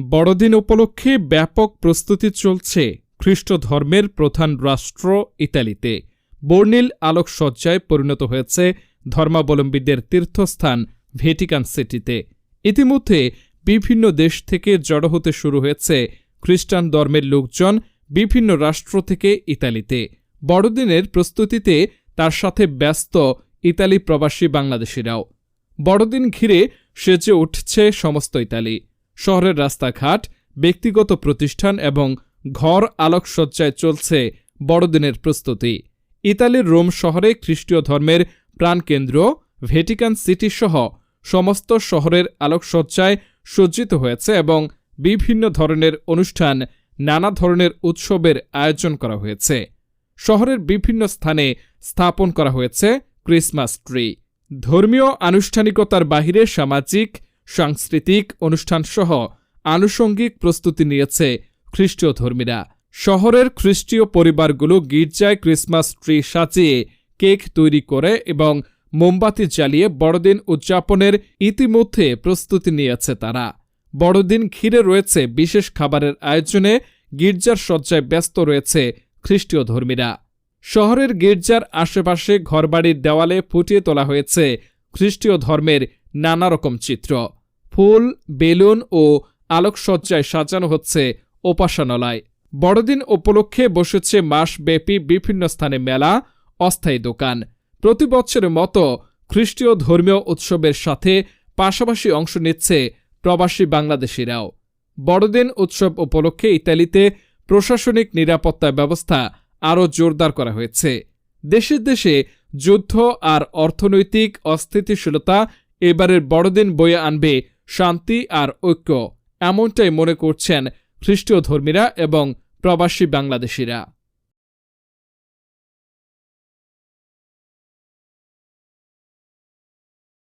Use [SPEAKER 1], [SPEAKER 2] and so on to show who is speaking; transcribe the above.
[SPEAKER 1] বড়দিন উপলক্ষে ব্যাপক প্রস্তুতি চলছে খ্রিস্ট ধর্মের প্রধান রাষ্ট্র ইতালিতে। বর্ণিল আলোকসজ্জায় পরিণত হয়েছে ধর্মাবলম্বীদের তীর্থস্থান ভেটিকান সিটিতে। ইতিমধ্যে বিভিন্ন দেশ থেকে জড়ো হতে শুরু হয়েছে খ্রিস্টান ধর্মের লোকজন বিভিন্ন রাষ্ট্র থেকে ইতালিতে। বড়দিনের প্রস্তুতিতে তার সাথে ব্যস্ত ইতালি প্রবাসী বাংলাদেশিরাও। বড়দিন ঘিরে সেজে উঠছে সমস্ত ইতালি। শহরের রাস্তাঘাট, ব্যক্তিগত প্রতিষ্ঠান এবং ঘর আলোকসজ্জায় চলছে বড়দিনের প্রস্তুতি। ইতালির রোম শহরে খ্রিস্টীয় ধর্মের প্রাণকেন্দ্র ভেটিকান সিটি সহ সমস্ত শহরের আলোকসজ্জায় সজ্জিত হয়েছে এবং বিভিন্ন ধরনের অনুষ্ঠান, নানা ধরনের উৎসবের আয়োজন করা হয়েছে। শহরের বিভিন্ন স্থানে স্থাপন করা হয়েছে ক্রিসমাস ট্রি। ধর্মীয় আনুষ্ঠানিকতার বাহিরে সামাজিক সাংস্কৃতিক অনুষ্ঠানসহ আনুষঙ্গিক প্রস্তুতি নিয়েছে খ্রিস্টীয় ধর্মীরা। শহরের খ্রিস্টীয় পরিবারগুলো গির্জায় ক্রিসমাস ট্রি সাজিয়ে কেক তৈরি করে এবং মোমবাতি জ্বালিয়ে বড়দিন উদযাপনের ইতিমধ্যে প্রস্তুতি নিয়েছে তারা। বড়দিন ঘিরে রয়েছে বিশেষ খাবারের আয়োজনে গির্জার সজ্জায় ব্যস্ত রয়েছে খ্রিস্টীয় ধর্মীরা। শহরের গির্জার আশেপাশে ঘরবাড়ির দেওয়ালে ফুটিয়ে তোলা হয়েছে খ্রিস্টীয় ধর্মের নানা রকম চিত্র। ফুল, বেলুন ও আলোকসজ্জায় সাজানো হচ্ছে উপাসনালয়। বড়দিন উপলক্ষে বসেছে মাসব্যাপী বিভিন্ন স্থানে মেলা, অস্থায়ী দোকান। প্রতি বছরের মতো খ্রিস্টীয় ধর্মীয় উৎসবের সাথে পাশাপাশি অংশ নিচ্ছে প্রবাসী বাংলাদেশিরাও। বড়দিন উৎসব উপলক্ষে ইতালিতে প্রশাসনিক নিরাপত্তা ব্যবস্থা আরও জোরদার করা হয়েছে। দেশে দেশে যুদ্ধ আর অর্থনৈতিক অস্থিতিশীলতা এবারের বড়দিন বয়ে আনবে শান্তি আর ঐক্য এমনটাই মনে করছেন খ্রিস্টীয় ধর্মীরা এবং প্রবাসী বাংলাদেশিরা।